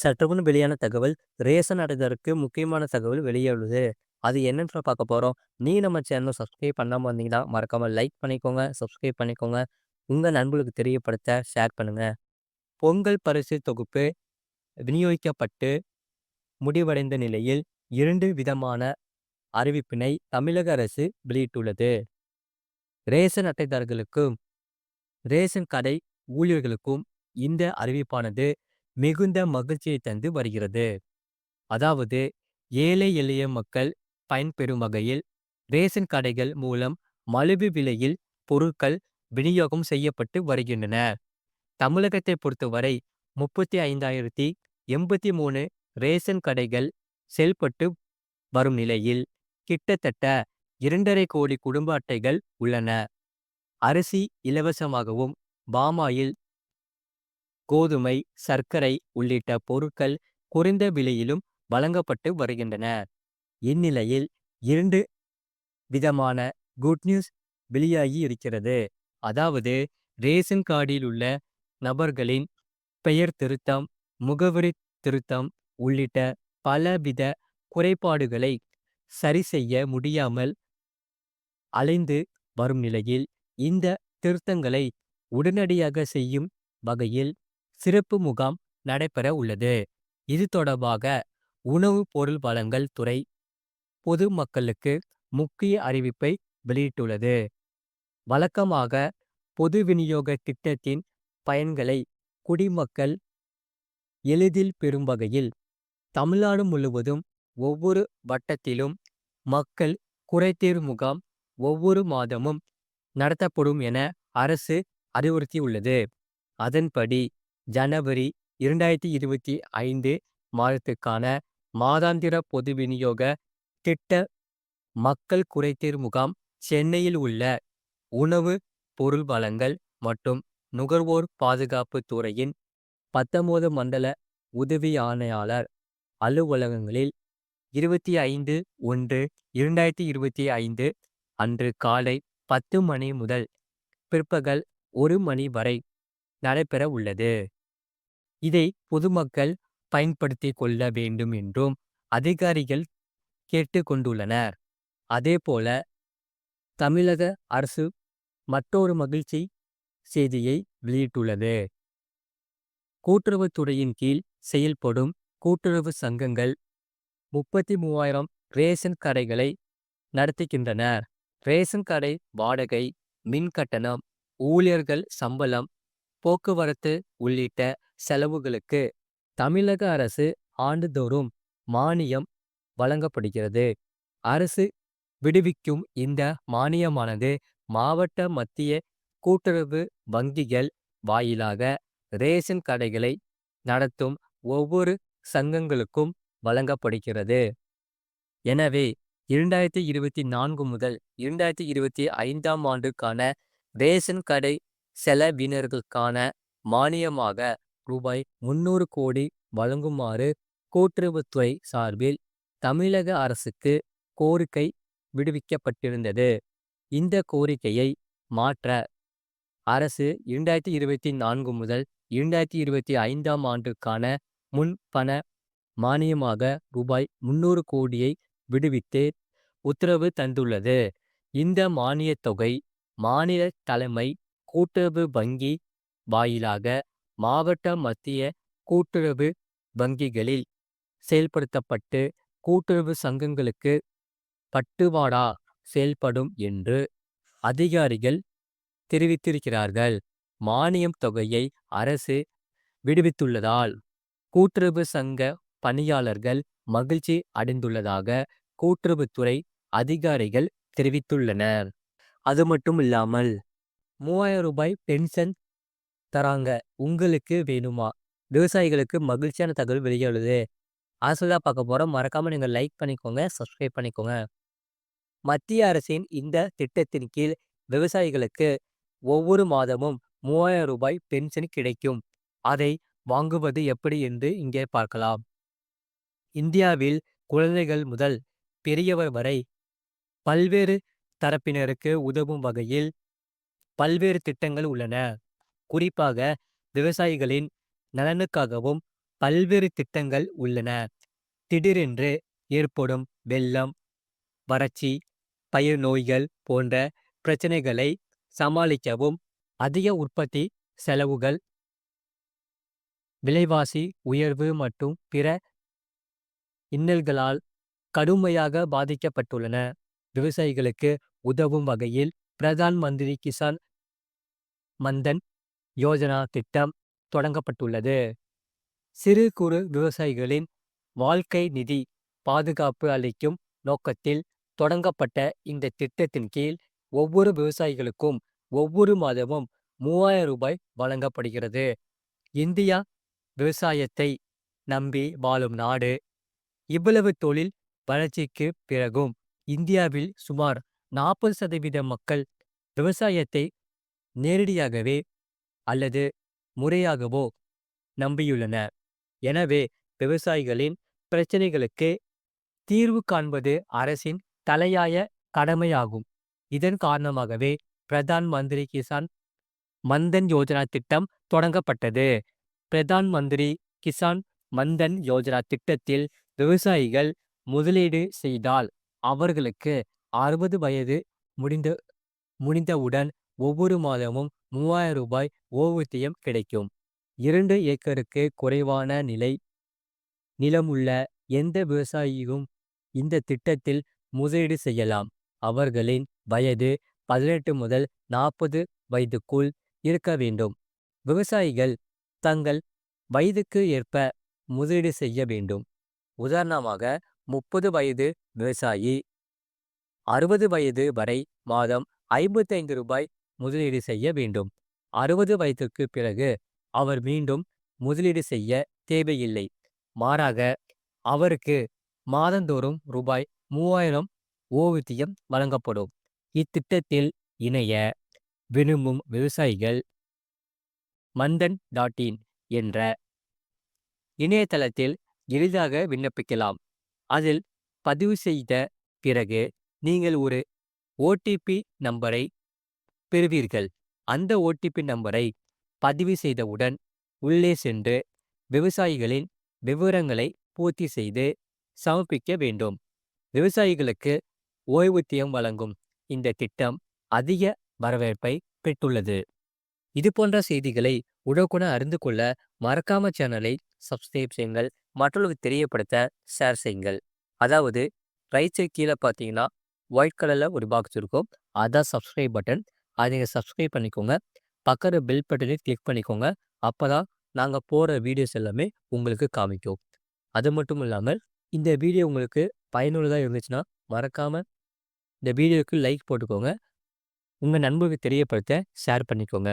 சற்றுமுன் வெளியான தகவல் ரேஷன் அடைதற்கு முக்கியமான தகவல் வெளியுள்ளது அது என்னன்னு பார்க்க போகிறோம் நீ நம்ம சேனல் சப்ஸ்கிரைப் பண்ணாமல் வந்தீங்கன்னா மறக்காமல் லைக் பண்ணிக்கோங்க சப்ஸ்கிரைப் பண்ணிக்கோங்க. உங்கள் நண்பர்களுக்கு தெரியப்படுத்த ஷேர் பண்ணுங்க. பொங்கல் பரிசு தொகுப்பு விநியோகிக்கப்பட்டு முடிவடைந்த நிலையில் இரண்டு விதமான அறிவிப்பினை தமிழக அரசு வெளியிட்டுள்ளது. ரேஷன் அட்டைதாரர்களுக்கும் ரேஷன் கடை ஊழியர்களுக்கும் இந்த அறிவிப்பானது மிகுந்த மகிழ்ச்சியை தந்து வருகிறது. அதாவது ஏழை எளிய மக்கள் பயன்பெறும் வகையில் ரேஷன் கடைகள் மூலம் மலிவு விலையில் பொருட்கள் விநியோகம் செய்யப்பட்டு வருகின்றன. தமிழகத்தை பொறுத்தவரை முப்பத்தி ஐந்தாயிரத்தி எண்பத்தி மூணு ரேஷன் கடைகள் செயல்பட்டு வரும் நிலையில் கிட்டத்தட்ட இரண்டரை கோடி குடும்ப அட்டைகள் உள்ளன. அரிசி இலவசமாகவும் பாமாயில் கோதுமை சர்க்கரை உள்ளிட்ட பொருட்கள் குறைந்த விலையிலும் வழங்கப்பட்டு வருகின்றன. இந்நிலையில் இரண்டு விதமான குட் நியூஸ் வெளியாகி இருக்கிறது. அதாவது ரேஷன் கார்டில் உள்ள நபர்களின் பெயர் திருத்தம் முகவரி திருத்தம் உள்ளிட்ட பலவித குறைபாடுகளை சரி செய்ய முடியாமல் அலைந்து வரும் நிலையில் இந்த திருத்தங்களை உடனடியாக செய்யும் வகையில் சிறப்பு முகாம் நடைபெற உள்ளது. இது தொடர்பாக உணவு பொருள் வளங்கள் துறை பொதுமக்களுக்கு முக்கிய அறிவிப்பை வெளியிட்டுள்ளது. வழக்கமாக பொது விநியோக திட்டத்தின் பயன்களை குடிமக்கள் எளிதில் பெறும் வகையில் தமிழ்நாடு முழுவதும் ஒவ்வொரு வட்டத்திலும் மக்கள் குறைதீர் முகாம் ஒவ்வொரு மாதமும் நடத்தப்படும் என அரசு அறிவுறுத்தியுள்ளது. அதன்படி ஜனவரி இரண்டாயிரத்தி இருபத்தி ஐந்து மாதத்துக்கான மாதாந்திர பொது விநியோக திட்ட மக்கள் குறைதீர் முகாம் சென்னையில் உள்ள உணவு பொருள் வளங்கள் மற்றும் நுகர்வோர் பாதுகாப்பு துறையின் பத்தொன்பது மண்டல உதவி ஆணையாளர் அலுவலகங்களில் இருபத்தி ஐந்து ஒன்று இரண்டாயிரத்தி இருபத்தி ஐந்து அன்று காலை பத்து மணி முதல் பிற்பகல் ஒரு மணி வரை நடைபெற உள்ளது. இதை பொதுமக்கள் பயன்படுத்திக் கொள்ள வேண்டும் என்றும் அதிகாரிகள் கேட்டுக்கொண்டுள்ளனர் அதேபோல தமிழக அரசு மற்றொரு மகிழ்ச்சி செய்தியை வெளியிட்டுள்ளது. கூட்டுறவுத்துறையின் கீழ் செயல்படும் கூட்டுறவு சங்கங்கள் முப்பத்தி மூவாயிரம் ரேஷன் கடைகளை நடத்துகின்றனர். ரேஷன் கடை வாடகை மின் கட்டணம் ஊழியர்கள் சம்பளம் போக்குவரத்து உள்ளிட்ட செலவுகளுக்கு தமிழக அரசு ஆண்டுதோறும் மானியம் வழங்கப்படுகிறது. அரசு விடுவிக்கும் இந்த மானியமானது மாவட்ட மத்திய கூட்டுறவு வங்கிகள் வாயிலாக ரேஷன் கடைகளை நடத்தும் ஒவ்வொரு சங்கங்களுக்கும் வழங்கப்படுகிறது. எனவே இரண்டாயிரத்தி இருபத்தி நான்கு முதல் இரண்டாயிரத்தி இருபத்தி ஐந்தாம் ஆண்டுக்கான ரேஷன் கடை செலவினர்களுக்கான மானியமாக ரூபாய் முன்னூறு கோடி வழங்குமாறு கூட்டுறவுத்துறை சார்பில் தமிழக அரசுக்கு கோரிக்கை விடுவிக்கப்பட்டிருந்தது. இந்த கோரிக்கையை மாற்ற அரசு இரண்டாயிரத்தி இருபத்தி நான்கு முதல் இரண்டாயிரத்தி இருபத்தி ஐந்தாம் ஆண்டுக்கான முன்பண மானியமாக ரூபாய் முன்னூறு கோடியை விடுவித்து உத்தரவு தந்துள்ளது. இந்த மானியத் தொகை மாநில தலைமை கூட்டுறவு வங்கி வாயிலாக மாவட்ட மத்திய கூட்டுறவு வங்கிகளில் செயல்படுத்தப்பட்டு கூட்டுறவு சங்கங்களுக்கு பட்டுவாடா செயல்படும் என்று அதிகாரிகள் தெரிவித்திருக்கிறார்கள். மானியம் தொகையை அரசு விடுவித்துள்ளதால் கூட்டுறவு சங்க பணியாளர்கள் மகிழ்ச்சி அடைந்துள்ளதாக கூட்டுறவுத்துறை அதிகாரிகள் தெரிவித்துள்ளனர். அது மட்டும் இல்லாமல் மூவாயிரம் ரூபாய் பென்ஷன் தராங்க. உங்களுக்கு வேணுமா? விவசாயிகளுக்கு மகிழ்ச்சியான தகவல் வெளியுள்ளது அரசுதான் பார்க்க போகிறோம் மறக்காமல் நீங்கள் லைக் பண்ணிக்கோங்க சப்ஸ்கிரைப் பண்ணிக்கோங்க. மத்திய அரசின் இந்த திட்டத்தின் கீழ் விவசாயிகளுக்கு ஒவ்வொரு மாதமும் மூவாயிரம் ரூபாய் பென்ஷன் கிடைக்கும். அதை வாங்குவது எப்படி என்று இங்கே பார்க்கலாம். இந்தியாவில் குழந்தைகள் முதல் பெரியவர் வரை பல்வேறு தரப்பினருக்கு உதவும் வகையில் பல்வேறு திட்டங்கள் உள்ளன. குறிப்பாக விவசாயிகளின் நலனுக்காகவும் பல்வேறு திட்டங்கள் உள்ளன. திடீரென்று ஏற்படும் வெள்ளம் வறட்சி பயிர் நோய்கள் போன்ற பிரச்சனைகளை சமாளிக்கவும் அதிக உற்பத்தி செலவுகள் விலைவாசி உயர்வு மற்றும் பிற இன்னல்களால் கடுமையாக பாதிக்கப்பட்டுள்ளன. விவசாயிகளுக்கு உதவும் வகையில் பிரதான் மந்திரி கிசான் மந்தன் யோஜனா திட்டம் தொடங்கப்பட்டுள்ளது. சிறு குறு விவசாயிகளின் வாழ்க்கை நிதி பாதுகாப்பு அளிக்கும் நோக்கத்தில் தொடங்கப்பட்ட இந்த திட்டத்தின் கீழ் ஒவ்வொரு விவசாயிகளுக்கும் ஒவ்வொரு மாதமும் மூவாயிரம் ரூபாய் வழங்கப்படுகிறது. இந்தியா விவசாயத்தை நம்பி வாழும் நாடு. இவ்வளவு தொழில் வளர்ச்சிக்கு பிறகும் இந்தியாவில் சுமார் நாற்பது சதவீத மக்கள் விவசாயத்தை நேரடியாகவே அல்லது முறையாகவோ நம்பியுள்ளன. எனவே விவசாயிகளின் பிரச்சனைகளுக்கு தீர்வு காண்பது அரசின் தலையாய கடமையாகும். இதன் காரணமாகவே பிரதான் மந்திரி கிசான் மந்தன் யோஜனா திட்டம் தொடங்கப்பட்டது. பிரதான் மந்திரி கிசான் மந்தன் யோஜனா திட்டத்தில் விவசாயிகள் முதலீடு செய்தால் அவர்களுக்கு அறுபது வயது முடிந்த முடிந்தவுடன் ஒவ்வொரு மாதமும் மூவாயிரம் ரூபாய் ஓய்வூதியம் கிடைக்கும். இரண்டு ஏக்கருக்கு குறைவான நிலை நிலமுள்ள எந்த விவசாயியும் இந்த திட்டத்தில் முதலீடு செய்யலாம். அவர்களின் வயது பதினெட்டு முதல் நாற்பது வயதுக்குள் இருக்க வேண்டும். விவசாயிகள் தங்கள் வயதுக்கு ஏற்ப முதலீடு செய்ய வேண்டும். உதாரணமாக முப்பது வயது விவசாயி அறுபது வயது வரை மாதம் ஐம்பத்தைந்து ரூபாய் முதலீடு செய்ய வேண்டும். அறுபது வயதுக்கு பிறகு அவர் மீண்டும் முதலீடு செய்ய தேவையில்லை. மாறாக அவருக்கு மாதந்தோறும் ரூபாய் மூவாயிரம் ஓய்வூதியம் வழங்கப்படும். இத்திட்டத்தில் இணைய விரும்பும் விவசாயிகள் மந்தன் டாட் இன் என்ற இணையதளத்தில் எளிதாக விண்ணப்பிக்கலாம். அதில் பதிவு செய்த பிறகு நீங்கள் ஒரு ஓடிபி நம்பரை பெறுவீர்கள். அந்த ஓடிபி நம்பரை பதிவு செய்தவுடன் உள்ளே சென்று விவசாயிகளின் விவரங்களை பூர்த்தி செய்து சமர்ப்பிக்க வேண்டும். விவசாயிகளுக்கு ஓய்வூத்தியம் வழங்கும் இந்த திட்டம் அதிக வரவேற்பை பெற்றுள்ளது. இது போன்ற செய்திகளை உடனுக்குடன் அறிந்து கொள்ள மறக்காம சேனலை சப்ஸ்கிரைப் செய்யுங்கள். மற்றவர்களுக்கு தெரியப்படுத்த ஷேர் செய்யுங்கள். அதாவது ரைட் சைட் கீழே பார்த்தீங்கன்னா ஒயிட் கலரில் ஒரு பாக்ஸ் இருக்கும். அதான் சப்ஸ்கிரைப் பட்டன் அதை நீங்கள் சப்ஸ்கிரைப் பண்ணிக்கோங்க. பக்கத்து பெல் பட்டனையும் கிளிக் பண்ணிக்கோங்க. அப்போ தான் நாங்கள் போகிற வீடியோஸ் எல்லாமே உங்களுக்கு காமிக்கும். அது மட்டும் இல்லாமல் இந்த வீடியோ உங்களுக்கு பயனுள்ளதாக இருந்துச்சுன்னா மறக்காமல் இந்த வீடியோவுக்கு லைக் போட்டுக்கோங்க. உங்கள் நண்பர்களுக்கு தெரியப்படுத்த ஷேர் பண்ணிக்கோங்க.